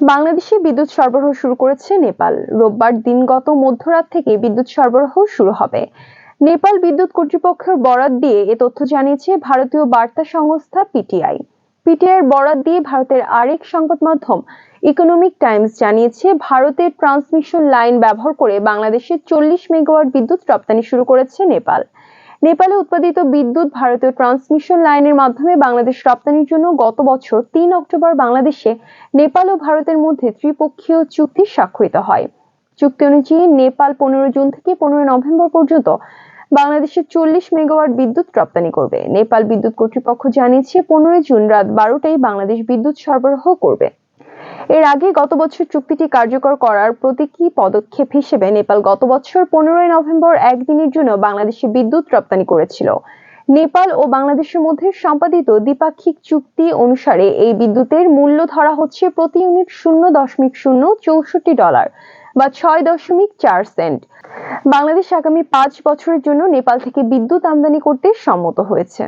বাংলাদেশে বিদ্যুৎ সরবরাহ শুরু করেছে নেপাল। রোববার দিনগত মধ্যরাত থেকে বিদ্যুৎ সরবরাহ শুরু হবে। নেপাল বিদ্যুৎ কর্তৃপক্ষের বরাত দিয়ে এ তথ্য জানিয়েছে ভারতীয় বার্তা সংস্থা পিটিআই। পিটিআই এর বরাত দিয়ে ভারতের আরেক সংবাদ মাধ্যম ইকোনমিক টাইমস জানিয়েছে, ভারতের ট্রান্সমিশন লাইন ব্যবহার করে বাংলাদেশে চল্লিশ মেগাওয়াট বিদ্যুৎ রপ্তানি শুরু করেছে নেপাল। নেপালে উৎপাদিত বিদ্যুৎ ভারতীয় ট্রান্সমিশন লাইনের মাধ্যমে বাংলাদেশ রপ্তানির জন্য গত বছর তিন অক্টোবর বাংলাদেশে নেপাল ও ভারতের মধ্যে ত্রিপক্ষীয় চুক্তি স্বাক্ষরিত হয়। চুক্তি অনুযায়ী নেপাল পনেরো জুন থেকে পনেরো নভেম্বর পর্যন্ত বাংলাদেশে চল্লিশ মেগাওয়াট বিদ্যুৎ রপ্তানি করবে। নেপাল বিদ্যুৎ কর্তৃপক্ষ জানিয়েছে, পনেরোই জুন রাত বারোটায় বাংলাদেশ বিদ্যুৎ সরবরাহ করবে। এর আগে গত বছর চুক্তিটি কার্যকর করার প্রতীকী পদক্ষেপ হিসেবে নেপাল গত বছর পনেরোই নভেম্বর একদিনের জন্য বাংলাদেশে বিদ্যুৎ রপ্তানি করেছিল। নেপাল ও বাংলাদেশের মধ্যে সম্পাদিত দ্বিপাক্ষিক চুক্তি অনুসারে এই বিদ্যুতের মূল্য ধরা হচ্ছে প্রতি ইউনিট শূন্য দশমিক শূন্য চৌষট্টি ডলার বা ছয় দশমিক চার সেন্ট। বাংলাদেশ আগামী পাঁচ বছরের জন্য নেপাল থেকে বিদ্যুৎ আমদানি করতে সম্মত হয়েছে।